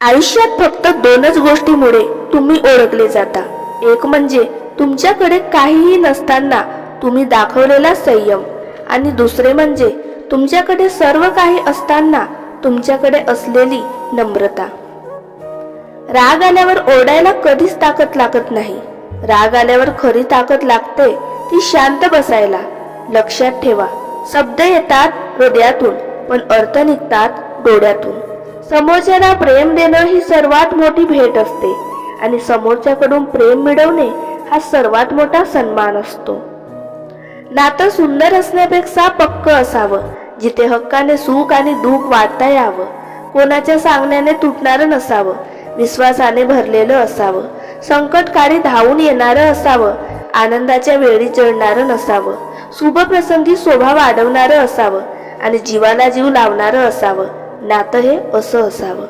आयुष्यात फक्त दोनच गोष्टीमुळे तुम्ही ओळखले जाता. एक म्हणजे तुमच्याकडे काहीही नसताना तुम्ही दाखवलेला संयम. आणि दुसरे म्हणजे तुमच्याकडे सर्व काही असताना तुमच्याकडे असलेली नम्रता. राग आल्यावर ओरडायला कधीच ताकद लागत नाही. राग आल्यावर खरी ताकद लागते ती शांत बसायला. लक्षात ठेवा शब्द येतात हृदयातून पण अर्थ निघतात डोळ्यातून. समोरच्याला प्रेम देणं ही सर्वात मोठी भेट असते. आणि समोरच्याकडून प्रेम मिळवणे हा सर्वात मोठा सन्मान असतो. नातं सुंदर असण्यापेक्षा पक्क असावं. जिथे हक्काने सुख आणि दुःख वाटता यावं. कोणाच्या सांगण्याने तुटणारं नसावं. विश्वासाने भरलेलं असावं. संकटकाळी धावून येणारं असावं. आनंदाच्या वेळी चढणारं नसावं. शुभप्रसंगी शोभा वाढवणारं असावं. आणि जीवाला जीव लावणारं असावं. नातं हे असं असावं.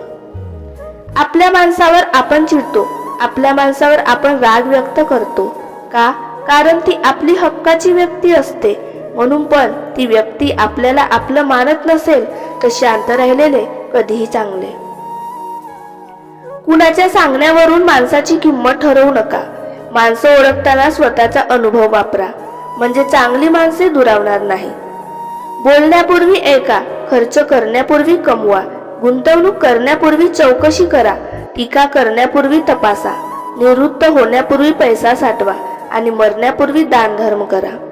आपल्या माणसावर आपण चिडतो. आपल्या माणसावर आपण राग व्यक्त करतो. का? कारण ती आपली हक्काची व्यक्ती असते. म्हणून पण ती व्यक्ती आपल्याला आपलं मानत नसेल तर शांत राहिलेले कधीही चांगले. कुणाच्या सांगण्यावरून माणसाची किंमत ठरवू नका. माणसं ओळखताना स्वतःचा अनुभव वापरा. म्हणजे चांगली माणसे दुरावणार नाही. बोलण्यापूर्वी ऐका. खर्च करण्यापूर्वी कमवा. गुंतवणूक करण्यापूर्वी चौकशी करा. टीका करण्यापूर्वी तपासा. निवृत्त होण्यापूर्वी पैसा साठवा आणि मरण्यापूर्वी दानधर्म करा.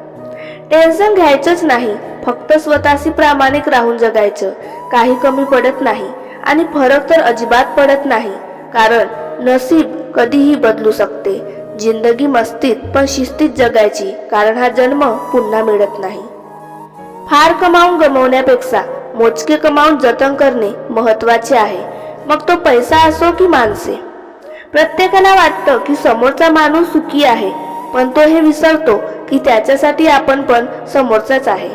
टेन्शन घ्यायचंच नाही. फक्त स्वतःशी प्रामाणिक राहून जगायचं. काही कमी पडत नाही आणि फरक तर अजिबात पडत नाही. कारण नसीब कधीही बदलू शकते. जिंदगी मस्तीत पण शिस्तीत जगायची. कारण हा जन्म पुन्हा मिळत नाही. फार कमावून गमवण्यापेक्षा मोजके कमावून जतन करणे महत्त्वाचे आहे. मग तो पैसा असो की माणसे? प्रत्येकाला वाटतं की समोरचा माणूस सुखी आहे पण तो हे विसरतो की त्याच्यासाठी आपण पण समोरचाच आहे.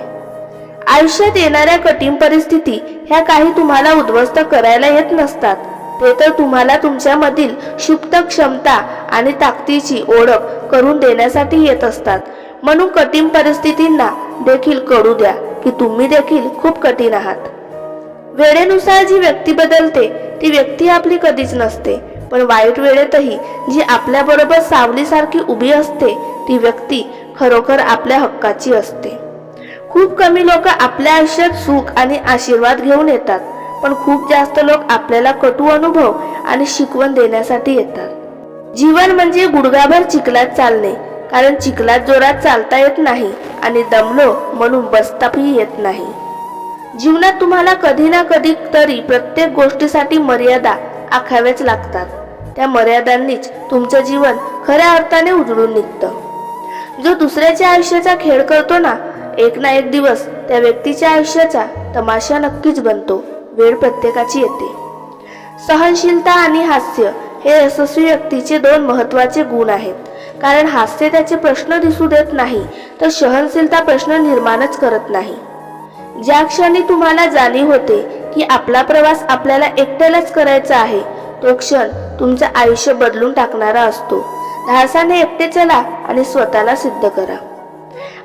आयुष्यात येणाऱ्या कठीण परिस्थिती ह्या काही तुम्हाला उद्ध्वस्त करायला येत नसतात. ते तर तुम्हाला तुमच्यामधील क्षुप्त क्षमता आणि ताकदीची ओळख करून देण्यासाठी येत असतात. म्हणून कठीण परिस्थितींना देखील करू द्या. की तुम्ही देखील खूप कठीण आहात. वेळेनुसार जी व्यक्ती बदलते ती व्यक्ती आपली कधीच नसते. पण वाईट वेळेतही जी आपल्याबरोबर सावलीसारखी उभी असते ती व्यक्ती खरोखर आपल्या हक्काची असते. खूप कमी लोक आपल्या आयुष्यात सुख आणि आशीर्वाद घेऊन येतात पण खूप जास्त लोक आपल्याला कटू अनुभव आणि शिकवण देण्यासाठी येतात. जीवन म्हणजे गुडघाभर चिखलात चालणे कारण चिखलात जोरात चालता येत नाही आणि दमलो म्हणून बसताही येत नाही. जीवनात तुम्हाला कधी ना कधी तरी प्रत्येक गोष्टीसाठी मर्यादा आखाव्याच लागतात. त्या मर्यादांनीच तुमचं जीवन खऱ्या अर्थाने उजळून निघतं. जो दुसऱ्याच्या आयुष्याचा खेळ करतो ना एक ना एक दिवस त्या व्यक्तीच्या आयुष्याचा तमाशा नक्कीच बनतो. वेळ प्रत्येकाची येते. सहनशीलता आणि हास्य हे यशस्वी व्यक्तीचे दोन महत्त्वाचे गुण आहेत. कारण हास्य त्याचे प्रश्न दिसू देत नाही तर सहनशीलता प्रश्न निर्माणच करत नाही. ज्या क्षणी तुम्हाला जाणीव होते की आपला प्रवास आपल्याला एकट्यालाच करायचा आहे तो क्षण तुमचं आयुष्य बदलून टाकणारा असतो. धासाने एकटे चला आणि स्वतःला सिद्ध करा.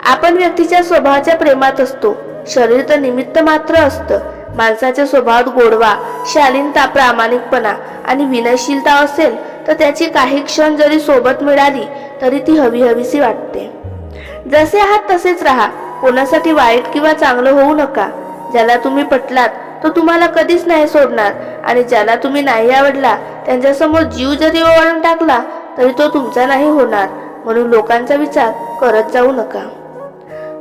आपण व्यक्तीच्या स्वभावाच्या प्रेमात असतो. शरीर तर निमित्त मात्र असतं. माणसाच्या स्वभावात गोडवा शालीनता प्रामाणिकपणा आणि विनयशीलता असेल तर त्याची काही क्षण जरी सोबत मिळाली तरी ती हवी हवीसी वाटते. जसे आहात तसेच राहा. कोणासाठी वाईट किंवा चांगलं होऊ नका. ज्याला तुम्ही पटलात तो तुम्हाला कधीच नाही सोडणार. आणि ज्याला तुम्ही नाही आवडला त्यांच्यासमोर जीव जरी ओवाळून टाकला तरी तो तुमचा नाही होणार. म्हणून लोकांचा विचार करत जाऊ नका.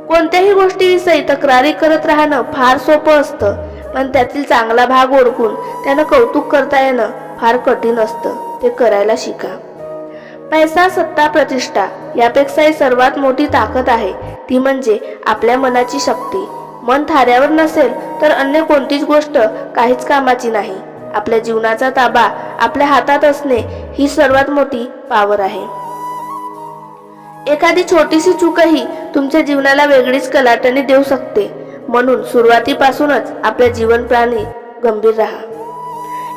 कोणत्याही गोष्टीविषयी तक्रारी करत राहणं फार सोपं असतं. पण त्यातील चांगला भाग ओळखून त्यानं कौतुक करता येणं फार कठीण असतं. ते करायला शिका. पैसा सत्ता प्रतिष्ठा यापेक्षाही सर्वात मोठी ताकद आहे. ती म्हणजे आपल्या मनाची शक्ती. मन थाऱ्यावर नसेल तर अन्य कोणतीच गोष्ट काहीच कामाची नाही. आपल्या जीवनाचा ताबा आपल्या हातात असणे ही सर्वात मोठी पावर आहे. एखादी छोटीशी चूकही तुमच्या जीवनाला वेगळीच कलाटणी देऊ शकते. म्हणून सुरुवातीपासूनच आपल्या जीवन प्राणी गंभीर राहा.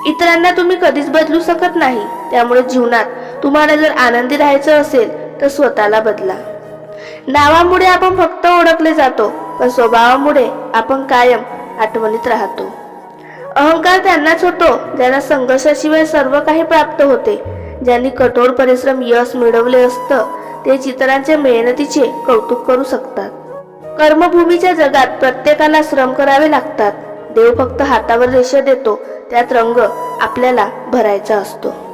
इतरांना तुम्ही कधीच बदलू शकत नाही. त्यामुळे जीवनात तुम्हाला जर आनंदी राहायचं असेल तर स्वतःला बदला. नावामुळे आपण फक्त ओळखले जातो पण स्वभावामुळे आपण कायम आठवणीत राहतो. अहंकार त्यांनाच होतो ज्यांना संघर्षाशिवाय सर्व काही प्राप्त होते. ज्यांनी कठोर परिश्रम यश मिळवले असतं ते इतरांच्या मेहनतीचे कौतुक करू शकतात. कर्मभूमीच्या जगात प्रत्येकाला श्रम करावे लागतात. देव फक्त हातावर रेषा देतो त्यात रंग आपल्याला भरायचा असतो.